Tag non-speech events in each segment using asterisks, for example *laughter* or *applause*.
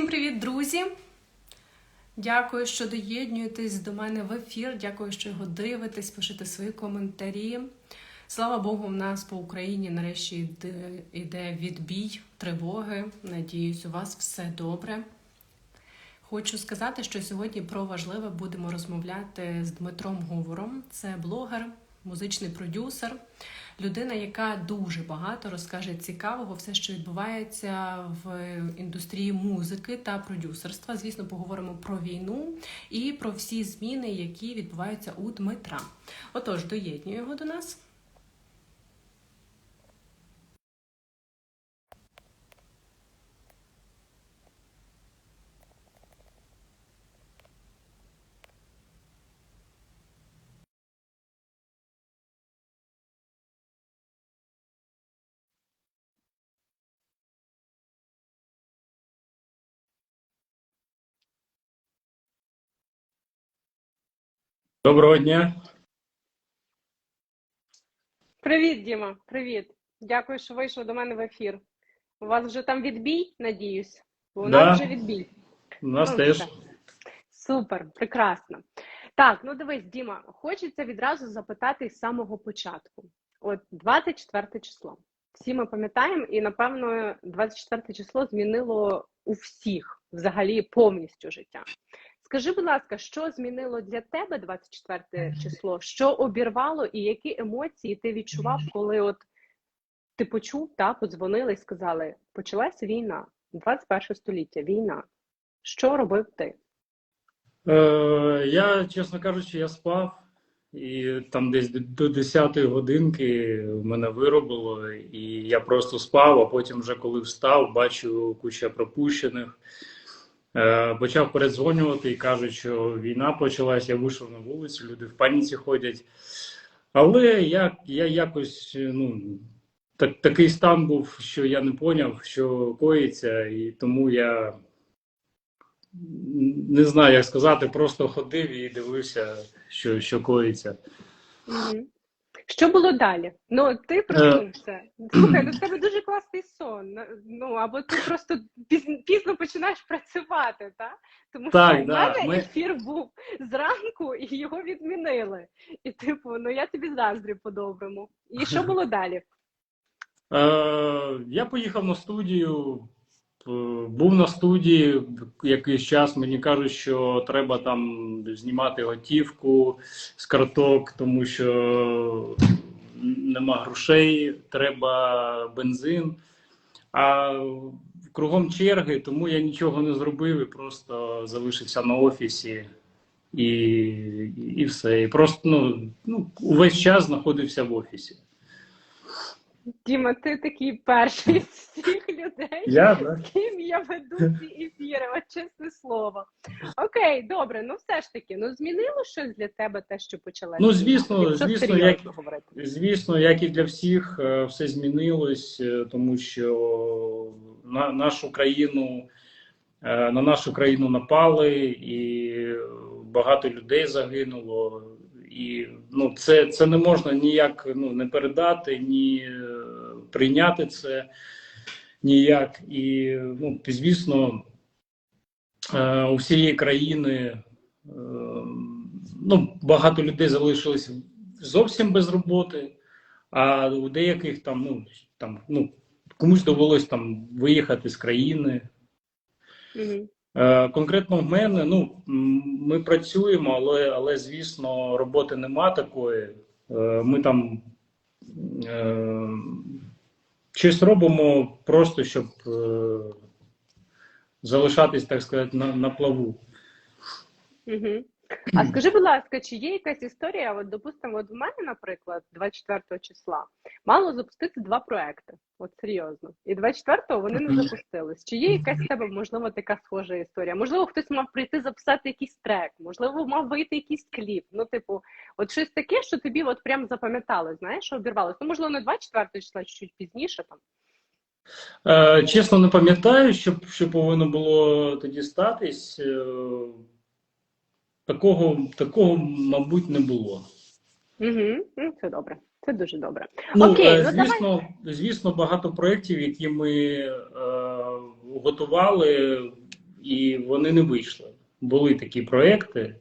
Всім привіт, друзі! Дякую, що доєднуєтесь до мене в ефір. Дякую, що його дивитесь, пишете свої коментарі. Слава Богу, в нас по Україні нарешті йде- відбій тривоги. Надіюсь, у вас все добре. Хочу сказати, що сьогодні про важливе будемо розмовляти з Дмитром Говором. Це блогер, музичний продюсер, людина, яка дуже багато розкаже цікавого, все, що відбувається в індустрії музики та продюсерства. Звісно, поговоримо про війну і про всі зміни, які відбуваються у Дмитра. Отож, доєднюю його до нас. Доброго дня. Привіт, Діма. Привіт. Дякую, що вийшов до мене в ефір. У вас вже там відбій, надіюсь. У Да. нас вже відбій. У нас Ну, теж. все. Супер, прекрасно. Так, ну дивись, Діма, хочеться відразу запитати з самого початку. От 24 число. Всі ми пам'ятаємо, і напевно 24 число змінило у всіх взагалі повністю життя. Скажи, будь ласка, що змінило для тебе 24 число? Що обірвало, і які емоції ти відчував, коли от ти почув, та подзвонили і сказали: почалася війна, 21 століття, війна. Що робив ти? Е, я, чесно кажучи, я спав, і там десь до 10 годинки мене виробило, і я просто спав, а потім, вже коли встав, бачу куча пропущених. Е, почав передзвонювати і кажуть, що війна почалась, я вийшов на вулицю, люди в паніці ходять. Але я, я якось, ну, так, такий стан був, що я не поняв, що коїться, і тому я не знаю, як сказати, просто ходив і дивився, що, що коїться. Угу. Що було далі? Ну, ти проснувся. Слухай, ну в тебе дуже класний сон. Ну або ти просто пізно, починаєш працювати, так? Тому Так, що в да, мене ми- ефір був зранку і його відмінили. І типу, ну я тобі заздрю по-доброму. І що *laughs* було далі? Е, я поїхав на студію, е, був на студії якийсь час. Мені кажуть, що треба там знімати готівку з карток, тому що нема грошей, треба бензин. А кругом черги, тому я нічого не зробив і просто залишився на офісі. І, і все. І просто ну, ну, увесь час знаходився в офісі. Діма, ти такий перший з всіх людей, Я, да? з ким я веду ці ефіри, от чесне слово. Окей, добре, ну все ж таки, ну змінило щось для тебе те, що почалося? Ну, звісно, звісно, як- говорити. Звісно, як і для всіх, е, все змінилось, е, тому що на нашу країну е, на нашу країну напали, і багато людей загинуло. І ну, це, це не можна ніяк ну, не передати, ні прийняти це ніяк. І, ну, звісно, е, у всієї країни е, ну, багато людей залишилось зовсім без роботи, а у деяких там, ну, там, ну, комусь довелось там виїхати з країни. Угу. Конкретно в мене, ну, ми працюємо, але, але звісно, роботи нема такої. Ми там щось робимо просто, щоб е, залишатись, так сказати, на, на плаву. Угу. А скажи, будь ласка, чи є якась історія? От, допустимо, от в мене, наприклад, 24 числа мало запустити два проекти. От серйозно. І 24-го вони не запустились. Чи є якась в тебе, можливо, така схожа історія? Можливо, хтось мав прийти записати якийсь трек, можливо, мав вийти якийсь кліп. Ну, типу, от щось таке, що тобі от прям запам'яталось, знаєш, що обірвалось. Ну, можливо, не 24 числа, чуть пізніше там. Е, Чесно, не пам'ятаю, що, що повинно було тоді статись. Такого, такого, мабуть, не було. Угу. Це добре. Це дуже добре. Ну, Окей, е, ну давай. звісно, звісно, багато проєктів, які ми е, готували, і вони не вийшли. Були такі проекти.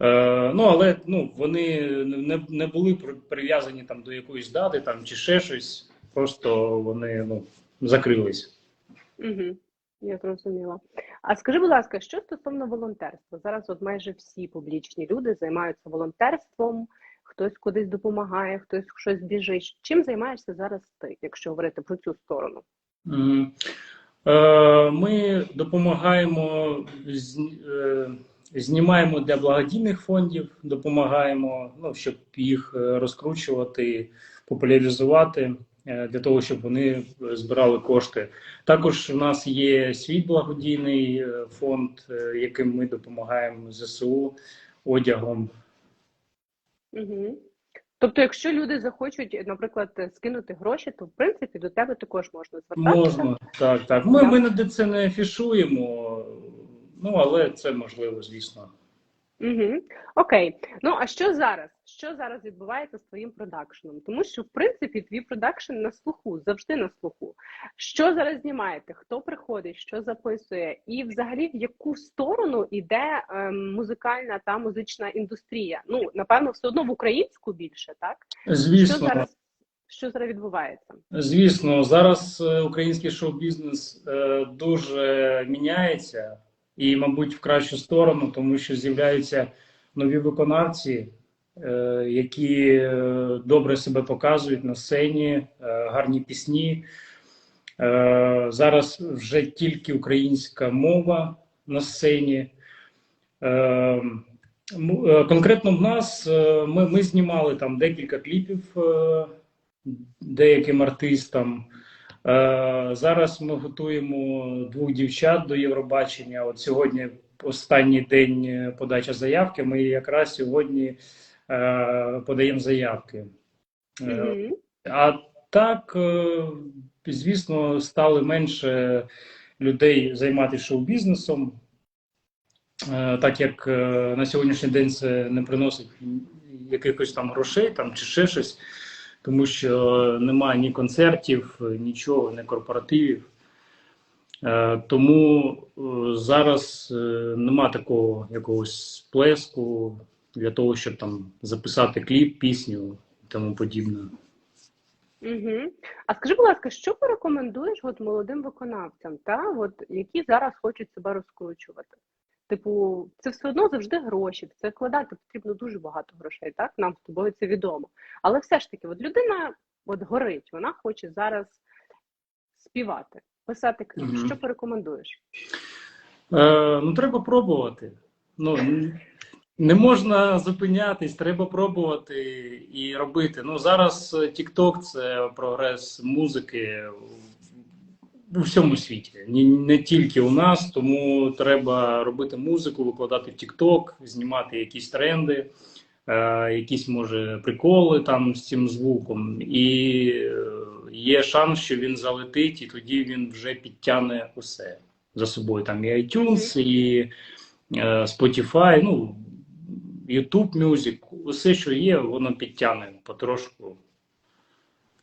Е, ну, але ну, вони не, не були прив'язані там до якоїсь дати там, чи ще щось. Просто вони ну, закрились. Угу. Я зрозуміла. А скажи, будь ласка, що стосовно волонтерства? Зараз от майже всі публічні люди займаються волонтерством, хтось кудись допомагає, хтось щось біжить. Чим займаєшся зараз ти, якщо говорити про цю сторону? Е, Ми допомагаємо, е, знімаємо для благодійних фондів, допомагаємо, ну, щоб їх е, розкручувати, популяризувати, для того, щоб вони збирали кошти. Також у нас є свій благодійний е, фонд, е, яким ми допомагаємо ЗСУ одягом. Угу. Тобто, якщо люди захочуть, наприклад, скинути гроші, то в принципі до тебе також можна звертатися. Можна, так, так. Ми, ми це не афішуємо, ну, але це можливо, звісно. Угу. Окей. Ну а що зараз? Що зараз відбувається з твоїм продакшеном? Тому що в принципі твій продакшн на слуху, завжди на слуху. Що зараз знімаєте? Хто приходить, що записує, і взагалі в яку сторону йде ем, музикальна та музична індустрія? Ну напевно, все одно в українську більше, так? Звісно, Що зараз що зараз відбувається? звісно, зараз е, український шоу-бізнес е, дуже міняється і, мабуть, в кращу сторону, тому що з'являються нові виконавці, е, які е, добре себе показують на сцені, е, гарні пісні. Зараз вже тільки українська мова на сцені. Конкретно в нас ми, ми знімали там декілька кліпів деяким артистам. Е, Зараз ми готуємо двох дівчат до Євробачення. От сьогодні останній день е, подачі заявки. Ми якраз сьогодні е, подаємо заявки. Е, Угу. а так, звісно, стали менше людей займатися шоу-бізнесом, так як на сьогоднішній день це не приносить якихось там грошей там, чи ще щось, тому що немає ні концертів, нічого, ні корпоративів. Е, Тому е, зараз е, нема такого якогось сплеску для того, щоб там записати кліп, пісню і тому подібне. Угу. А скажи, будь ласка, що порекомендуєш от молодим виконавцям, та от які зараз хочуть себе розкручувати? Типу, це все одно завжди гроші. Це вкладати потрібно дуже багато грошей. Так нам з тобою це відомо. Але все ж таки, от людина от горить, вона хоче зараз співати, писати кліп. Мгм. Що порекомендуєш? Е, ну, треба пробувати. Ну, не можна зупинятись, треба пробувати і робити. Ну, зараз е, TikTok – це прогрес музики у всьому світі, не, не тільки у нас, тому треба робити музику, викладати в TikTok, знімати якісь тренди, е, якісь, може, приколи там з цим звуком. І е, є шанс, що він залетить, і тоді він вже підтягне усе за собою. Там і iTunes, і е, Spotify, ну, YouTube Music, усе, що є, воно підтягне потрошку.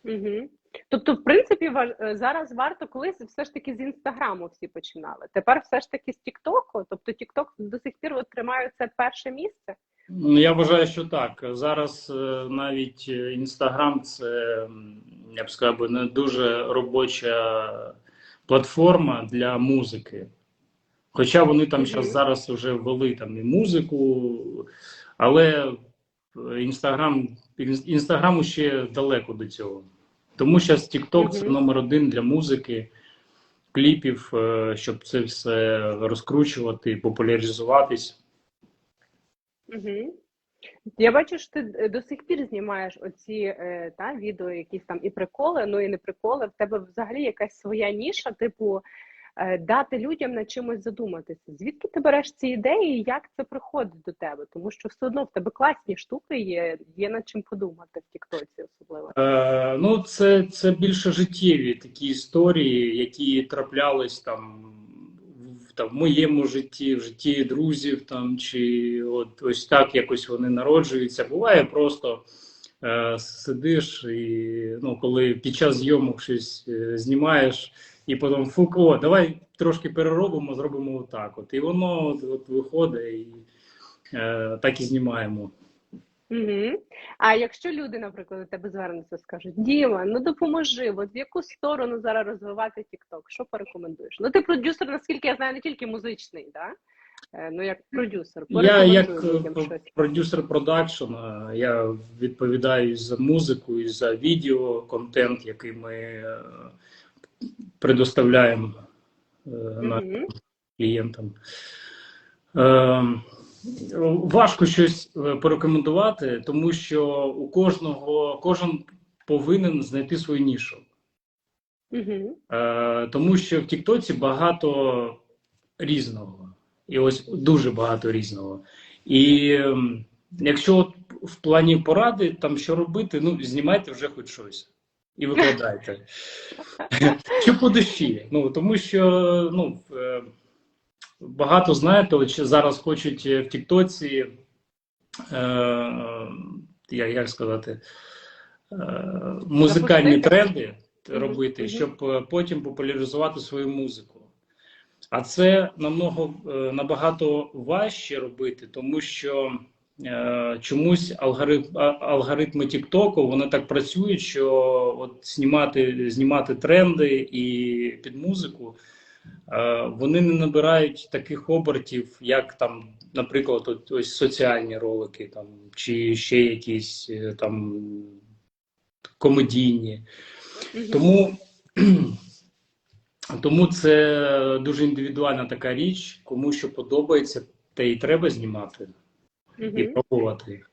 Угу. Тобто, в принципі, е, зараз варто колись все ж таки з інстаграму всі починали. Тепер все ж таки з Тіктоку. Тобто Тікток до сих пір тримає це перше місце. Ну, я вважаю, що так. Зараз е, навіть Інстаграм це, я б сказав, не дуже робоча платформа для музики. Хоча вони там щас, зараз вже ввели там і музику, але Інстаграм, Інстаграму ще далеко до цього. Тому зараз TikTok це номер один для музики, кліпів, е, щоб це все розкручувати, популяризуватись. Угу. Я бачу, що ти до сих пір знімаєш оці е, та, відео, якісь там і приколи, ну і не приколи. В тебе взагалі якась своя ніша, типу дати людям над чимось задуматися. Звідки ти береш ці ідеї і як це приходить до тебе? Тому що все одно в тебе класні штуки є, є над чим подумати в Тіктоці особливо. Е, ну, це, це більше життєві такі історії, які траплялись там там, в моєму житті, в житті друзів, там, чи от ось так якось вони народжуються. Буває просто е, сидиш і ну, коли під час зйомок щось е, знімаєш, і потім фук, о, давай трошки переробимо, зробимо отак. От. І воно от, от виходить, і е, так і знімаємо. Угу. А якщо люди, наприклад, до тебе звернуться, скажуть: Діма, ну допоможи, от в яку сторону зараз розвивати TikTok? Що порекомендуєш? Ну, ти продюсер, наскільки я знаю, не тільки музичний, да? Е, ну як продюсер. Я як е, продюсер продакшн, е, я відповідаю за музику, і за відео, контент, який ми е, предоставляємо е, нашим Мгм. клієнтам. Е, Важко щось е, порекомендувати, тому що у кожного кожен повинен знайти свою нішу. Мгм. Е, тому що в Тіктоці багато різного. І ось дуже багато різного. І ем, якщо от в плані поради, там що робити, ну знімайте вже хоч щось і викладайте. Чи по душі. Ну тому що ну, е, багато знаєте, от зараз хочуть е, в Тіктоці, е, як, як сказати, е, музикальні тренди робити, щоб потім популяризувати свою музику. А це намного набагато важче робити, тому що чомусь алгоритм, алгоритми Тіктоку вони так працюють, що от знімати, знімати тренди і під музику е, вони не набирають таких обертів, як там, наприклад, от, ось соціальні ролики, там чи ще якісь е, там комедійні. Тому, *clears throat* тому це дуже індивідуальна така річ, кому що подобається, те і треба знімати і пробувати.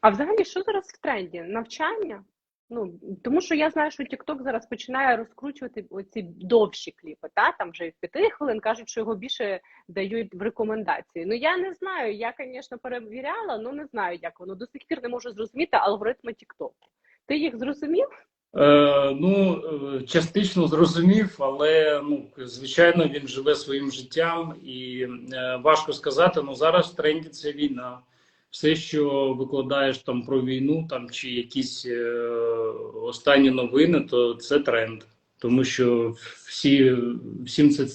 А взагалі, що зараз в тренді? Навчання? Ну, тому що я знаю, що TikTok зараз починає розкручувати оці довші кліпи, та? там вже в п'яти хвилин кажуть, що його більше дають в рекомендації. Ну я не знаю, я, звісно, перевіряла, але не знаю, як воно. До сих пір не можу зрозуміти алгоритми TikTok. Ти їх зрозумів? Е, ну, е, частично зрозумів, але ну, звичайно, він живе своїм життям, і е, важко сказати. Ну зараз в тренді це війна. Все, що викладаєш там про війну, там чи якісь е, останні новини, то це тренд. Тому що всі, всім це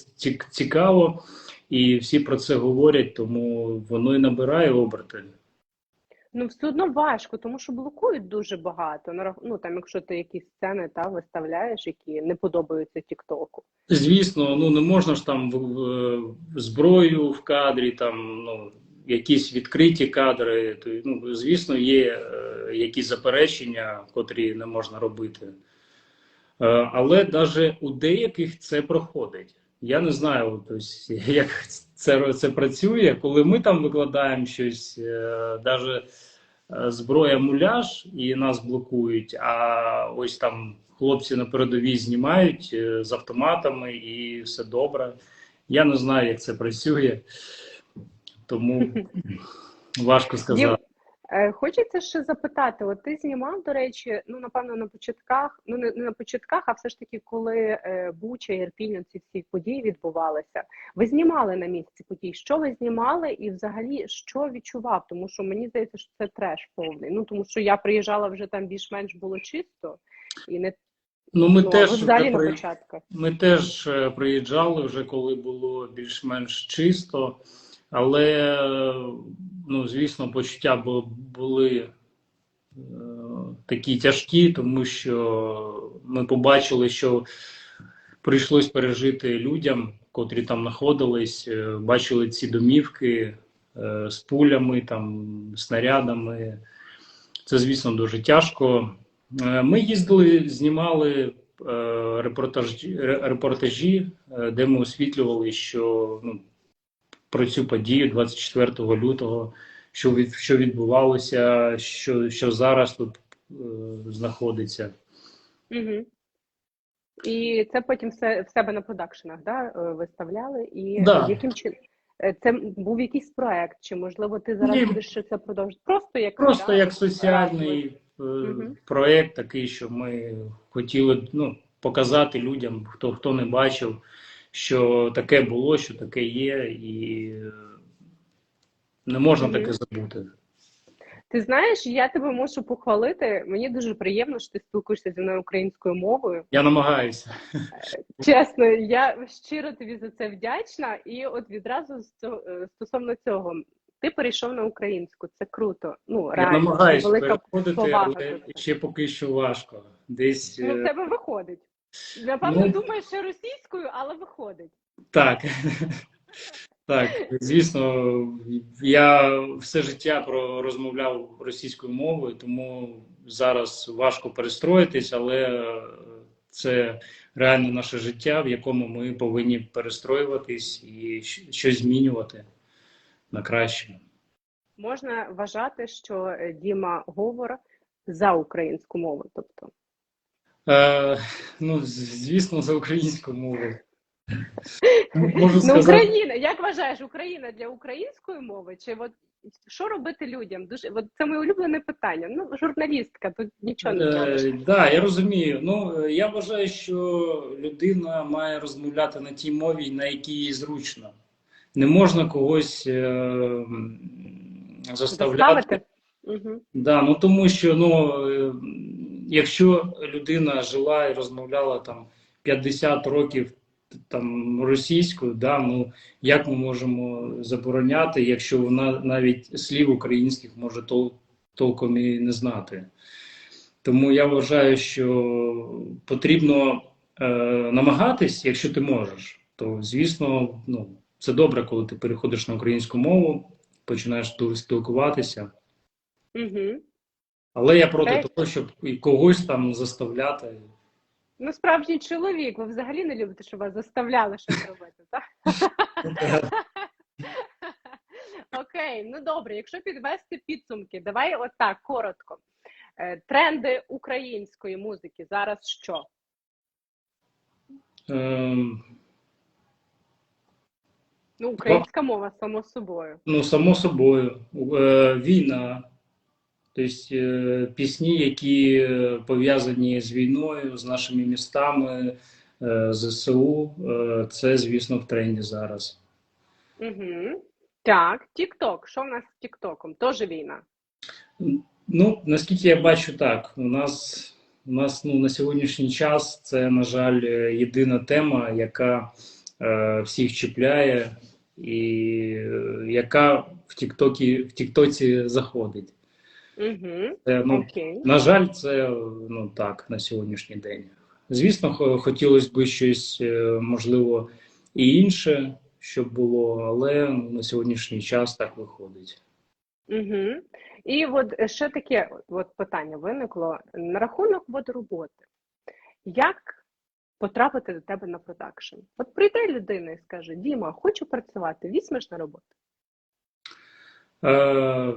цікаво, і всі про це говорять, тому воно і набирає оберти. Ну, все одно важко, тому що блокують дуже багато. Ну, там, якщо ти якісь сцени та, виставляєш, які не подобаються TikTok. Звісно, ну не можна ж там в, в- зброю в кадрі, там ну якісь відкриті кадри. То, ну, звісно, є е, якісь заперечення, котрі не можна робити. Е, але навіть у деяких це проходить. Я не знаю, тобто, *laughs* як це, це працює, коли ми там викладаємо щось, навіть зброя муляж і нас блокують, а ось там хлопці на передовій знімають е, з автоматами і все добре. Я не знаю, як це працює, тому *laughs* важко сказати. Е, Хочеться ще запитати: от ти знімав, до речі, ну напевно на початках, ну не, на початках, а все ж таки, коли е, Буча, Ірпінь, ці всі події відбувалися. Ви знімали на місці подій. Що ви знімали, і взагалі що відчував? Тому що мені здається, що це треш повний. Ну тому що я приїжджала вже там більш-менш було чисто і не Ну, ми ну, теж взагалі на початках. Ми теж е, приїжджали вже, коли було більш-менш чисто, але, е, ну, звісно, почуття були е, такі тяжкі, тому що ми побачили, що прийшлось пережити людям, котрі там знаходились, е, бачили ці домівки з пулями, там, снарядами. Це, звісно, дуже тяжко. Ми їздили, знімали репортажі, репортажі, де ми освітлювали, що ну, про цю подію 24 лютого, що від що відбувалося, що, що зараз тут е, знаходиться. Угу. І це потім все в себе на продакшенах да, е, виставляли. І Да. яким чином? Це був якийсь проект, чи можливо ти зараз Ні. будеш ще це продовжувати? Просто як Просто да, як соціальний е, Мгм. проєкт, такий, що ми хотіли ну, показати людям, хто хто не бачив, що таке було, що таке є, і е, не можна таке забути. Ти знаєш, я тебе можу похвалити. Мені дуже приємно, що ти спілкуєшся зі мною українською мовою. Я намагаюся. Чесно, я щиро тобі за це вдячна. І от відразу е, стосовно цього, ти перейшов на українську. Це круто. Ну Я реально намагаюся велика переходити, повага але ще поки що важко. Десь Ну, в е, тебе виходить. Напевно, Ну- думаєш ще російською, але виходить. так. Так, звісно, я все життя про розмовляв російською мовою, тому зараз важко перестроїтись, але е, це реально наше життя, в якому ми повинні перестроюватись і щось змінювати на краще. Можна вважати, що е, Діма говор за українську мову. Тобто, Е, ну, звісно, за українською мовою. *laughs* Можу ну, Україна, як вважаєш, Україна для української мови? Чи от що робити людям? Дуже от це моє улюблене питання. Ну, журналістка, тут нічого не зробиш. Е, да, я розумію. Ну е, я вважаю, що людина має розмовляти на тій мові, на якій їй зручно. Не можна когось е, заставляти. Угу. Да, ну тому що ну, якщо людина жила і розмовляла там 50 років там російською, да, ну як ми можемо забороняти, якщо вона навіть слів українських може тол толком і не знати. Тому я вважаю, що потрібно е, намагатись, якщо ти можеш, то звісно, ну це добре, коли ти переходиш на українську мову, починаєш спілкуватися. Угу. Але я проти Окей. того, щоб і когось там заставляти. Ну, справжній чоловік, ви взагалі не любите, щоб вас заставляли щось робити, так? *laughs* Окей, ну добре, якщо підвести підсумки, давай отак, коротко. Е, Тренди української музики зараз що? Ем, Ну, українська мова, само собою. ну, само собою, е, війна, тобто е, пісні, які е, пов'язані з війною, з нашими містами, е, ЗСУ, це, звісно, в тренді зараз. Угу. Так, Тік-Ток. Що в нас з Тік-Током? Тоже війна. Ну, наскільки я бачу, так, у нас, у нас ну, на сьогоднішній час це, на жаль, єдина тема, яка е, всіх чіпляє і е, яка в Тіктокі, в Тіктоці заходить. Угу. Це, ну, Окей. на жаль, це ну так на сьогоднішній день. Звісно, хотілося б щось, е, можливо, і інше, щоб було, але на сьогоднішній час так виходить. Угу. І от ще таке от питання виникло на рахунок от роботи. Як потрапити до тебе на продакшн? От прийде людина і скаже: Діма, хочу працювати, візьмеш на роботу. Е,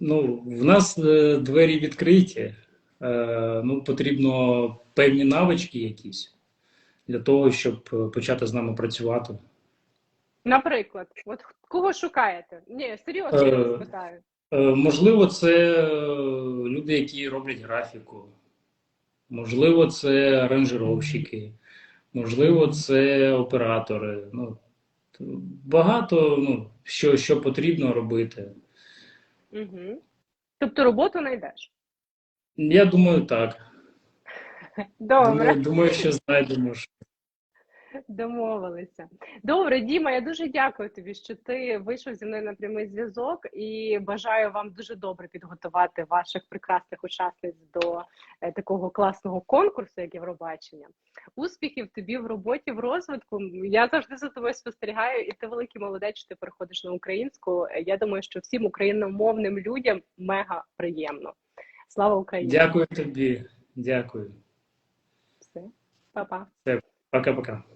ну, в нас е, двері відкриті. Е, ну, потрібно певні навички якісь для того, щоб е, почати з нами працювати. Наприклад, от кого шукаєте? Ні, серйозно я Е, вас питаю. Е, можливо, це е, люди, які роблять графіку. Можливо, це аранжировщики, можливо, це оператори. Ну, багато ну, що, що потрібно робити. Угу. Тобто роботу знайдеш. Я думаю, так. Добре. Думаю, думаю, що знайдемо. Домовилися. Добре, Діма, я дуже дякую тобі, що ти вийшов зі мною на прямий зв'язок і бажаю вам дуже добре підготувати ваших прекрасних учасниць до е, такого класного конкурсу, як Євробачення. Успіхів тобі в роботі, в розвитку. Я завжди за тобою спостерігаю, і ти великий молодець, що ти переходиш на українську. Е, Я думаю, що всім україномовним людям мега приємно. Слава Україні! Дякую тобі. Дякую. Все, па-па. Пока-пока.